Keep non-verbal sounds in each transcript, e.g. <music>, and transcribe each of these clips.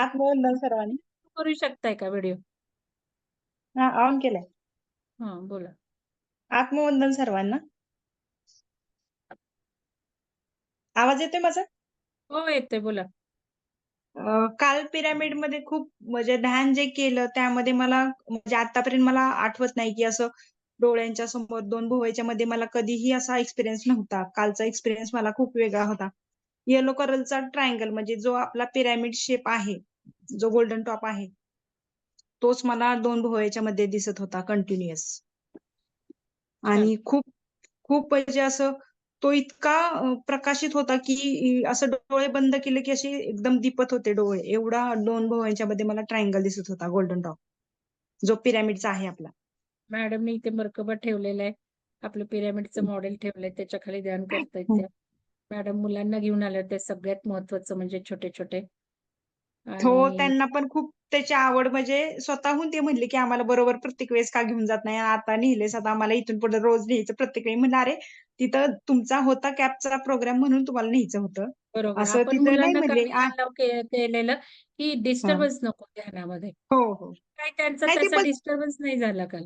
आत्मवंदन सर्वांनी. करू शकताय का व्हिडिओ? हां, ऑन केलाय. हां, बोला. आत्मवंदन सर्वांना. आवाज येतोय माझा? हो, येतोय बोला. अ, काल पिरामिडमध्ये खूप म्हणजे ध्यान जे केलं त्यामध्ये मला म्हणजे आतापर्यंत मला आठवत नाही, की असं डोळ्यांच्या समोर 2 भुवयाच्या मध्ये मला कधीही असा एक्सपिरियन्स नव्हता. कालचा एक्सपिरियन्स मला खूप वेगळा होता. येलो कलरचा ट्रायंगल म्हणजे जो आपला पिरॅमिड शेप आहे, जो गोल्डन टॉप आहे. तोच मला 2 भुवयाच्या मध्ये दिसत होता कंटिन्युअस. आणि खूप खूप म्हणजे असं तो इतका प्रकाशित होता, की असं डोळे बंद केले, की असे एकदम दिपत होते डोळे. एवढा 2 भुवयांच्या मध्ये मला ट्रायंगल दिसत होता गोल्डन टॉप. जो पिरॅमिडचा आहे आपला. मॅडमनी इथे मर्कबा ठेवलेला आहे. आपलं पिरॅमिडचं मॉडेल ठेवलंय त्याच्याखाली ध्यान करतायत हं. त्या. मॅडम मुलांना घेऊन आल्या होत्या सगळ्यात महत्त्वाचं म्हणजे छोटे-छोटे. हो, आणि त्यांना पण खूप त्याची आवड म्हणजे स्वतःहून ते म्हणले, की आम्हाला बरोबर प्रत्येक वेळेस का घेऊन जात नाही? आता नेलंयस आता आम्हाला इथून पुढे रोज न्यायचं प्रत्येक वेळी. म्हणलं, "अरे, तिथं तुमचा होता कॅपचा प्रोग्राम म्हणून तुम्हाला न्यायचं होतं." बरोबर. असं आपण तिथं नाही मुलांना म्हणले. आ के केलेलं, की हां. डिस्टर्बन्स नको ध्यानामध्ये. हो, हो. काय त्यांचा नाही ते तसा बस डिस्टर्बन्स नाही झाला काल.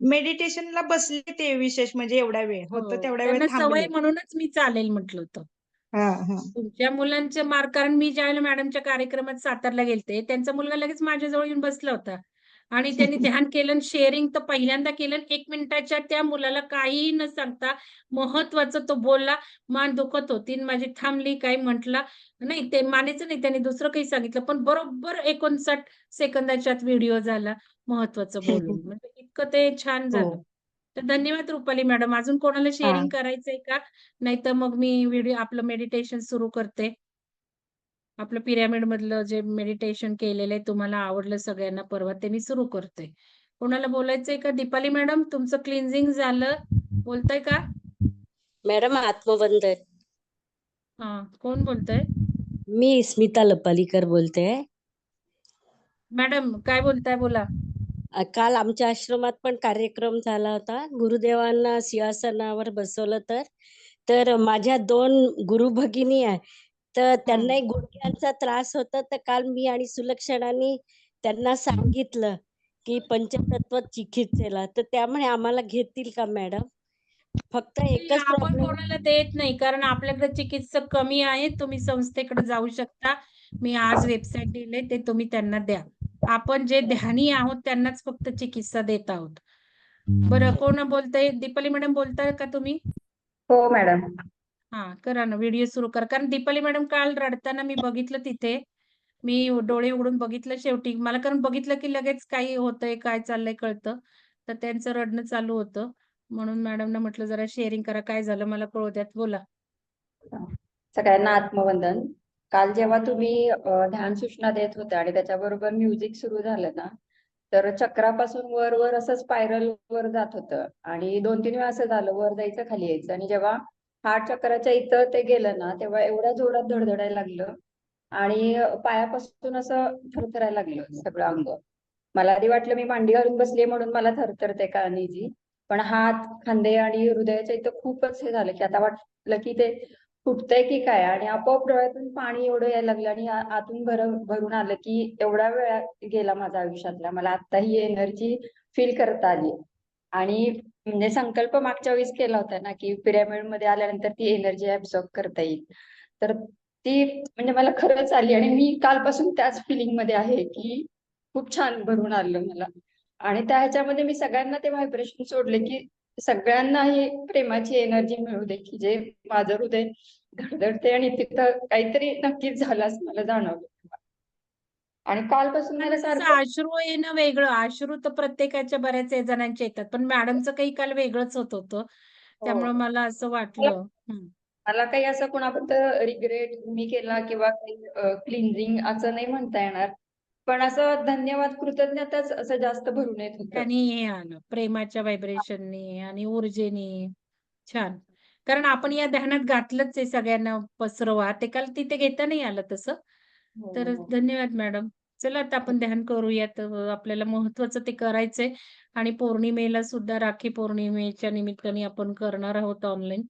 मेडिटेशनला बसले ते विशेष म्हणजे एवढा वेळ. होतं हो, तेवढ्या वेळ त्यांना सवय थांबले. म्हणूनच मी चालेल म्हटलं होतं. हां, हां. तुमच्या मुलांचे मार्क कारण मी ज्यावेळेला मॅडमच्या कार्यक्रमात सातारला गेलते, त्यांचा मुलगा लगेच माझ्याजवळ येऊन बसला होता. आणि त्यांनी <laughs> ध्यान केलं शेअरिंग तर पहिल्यांदा केलं 1 मिनिटाच्या त्या मुलाला काहीही न सांगता महत्त्वाचं तो बोलला. मान दुखत होती माझी थांबली, काही म्हटला नाही ते मानायचं नाही त्याने दुसरं काही सांगितलं. पण बरोबर 59 सेकंदाच्या आत व्हिडिओ झाला महत्त्वाचं बोलून. <laughs> म्हणजे इतकं ते छान झालं. तर धन्यवाद रुपाली मॅडम. अजून कोणाला शेअरिंग. करायचंय का? नाहीतर मग मी व्हिडिओ आपलं मेडिटेशन सुरू करते. आपलं पिरॅमिडमधलं जे मेडिटेशन केलेलं आहे तुम्हाला आवडलं सगळ्यांना परवा ते मी सुरू करते. कोणाला बोलायचंय का? दीपाली मॅडम तुमचं क्लिन्झिंग झालं. बोलताय का? मॅडम आत्मवंदन. हां, कोण बोलतंय? मी स्मिता लपालीकर बोलते. मॅडम काय बोलताय बोला. काल आमच्या आश्रमात पण कार्यक्रम झाला होता. गुरुदेवांना सिंहासनावर बसवलं तर. तर माझ्या 2 गुरु भगिनी आहे. तर त्यांनाही. गुडघ्यांचा त्रास होता. तर काल मी आणि सुलक्षणानी त्यांना सांगितलं, की पंचतत्व चिकित्सेला. तर त्या म्हणे आम्हाला घेतील का मॅडम? फक्त एकच आपण कोणाला देत नाही. कारण आपल्याकडे चिकित्सक कमी आहेत. तुम्ही संस्थेकडे जाऊ शकता. मी आज वेबसाईट दिले ते तुम्ही त्यांना द्या. आपण जे ध्यानी आहोत त्यांनाच फक्त चिकित्सा देत आहोत. बरं कोण बोलतंय? दीपाली मॅडम बोलताय का तुम्ही? हो मॅडम. हां, करा ना व्हिडिओ सुरू करा. कारण दीपाली मॅडम काल रडताना मी बघितलं तिथे. मी डोळे उघडून बघितलं शेवटी. मला कारण बघितलं की लगेच काही होतंय, काय चाललंय कळतं. तर त्यांचं रडणं चालू होतं. म्हणून मॅडमना म्हटलं जरा शेअरिंग करा. काय झालं मला कळू द्यात. बोला. सगळ्यांना आत्मवंदन. काल जेव्हा तुम्ही ध्यान सूचना देत होत्या आणि त्याच्याबरोबर म्युझिक सुरू झालं ना, तर चक्रापासून वर-वर असं स्पायरल वर जात होतं आणि 2-3 वेळा असं झालं वर जायचं, खाली यायचं आणि जेव्हा हार्ट चक्राच्या इथं ते गेलं ना, तेव्हा एवढ्या जोरात धडधडायला लागलं आणि पायापासून असं थरथरायला लागलं सगळं अंग. मला आधी वाटलं मी मांडी घालून बसलीये म्हणून मला थरथरते का जी पण हात, खांदे आणि हृदयाच्या इथं खूपच हे झालं, की आता वाटलं की ते फुटतंय की काय आणि आपोआप डोळ्यातून पाणी एवढं यायला लागलं आणि आतून भर भरून आलं, की एवढा वेळ गेला माझा आयुष्यातला. मला आता ही एनर्जी फील करता आली. आणि म्हणजे संकल्प मागच्या वेळेस केला होता ना, की पिरॅमिडमध्ये आल्यानंतर ती एनर्जी ऍब्झॉर्ब करता येईल. तर ती म्हणजे मला खरंच आली आणि मी कालपासून त्याच फीलिंगमध्ये आहे, की खूप छान भरून आलं मला. आणि त्या ह्याच्यामध्ये मी सगळ्यांना ते व्हायब्रेशन सोडले, की सगळ्यांना ही प्रेमाची एनर्जी मिळू दे, की जे माझं हृदय धडधडतंय आणि तिथं काहीतरी नक्कीच झालं असं मला जाणवलं. आणि कालपासून मला अश्रू येणं वेगळं. अश्रू तर प्रत्येकाच्या बऱ्याच जणांच्या येतात. पण मॅडमचं काही काल वेगळंच होत होतं. त्यामुळे हो. मला असं वाटलं. मला काही असं कोणाबद्दल रिग्रेट मी केला किंवा क्लिन्झिंग असं नाही म्हणता येणार. पण असं धन्यवाद, कृतज्ञताच असं जास्त भरून येत होतं. त्यानी हे आलं प्रेमाच्या व्हायब्रेशननी आणि ऊर्जेनी. छान. कारण आपण या ध्यानात घातलंच आहे सगळ्यांना पसरवा. ते काल तिथे घेता नाही आलं तसं. हो, तर हो. धन्यवाद मॅडम. चला आता आपण ध्यान करूयात. आपल्याला महत्त्वाचं ते करायचंय आणि पौर्णिमेला सुद्धा राखी पौर्णिमेच्या निमित्ताने आपण करणार आहोत ऑनलाईन.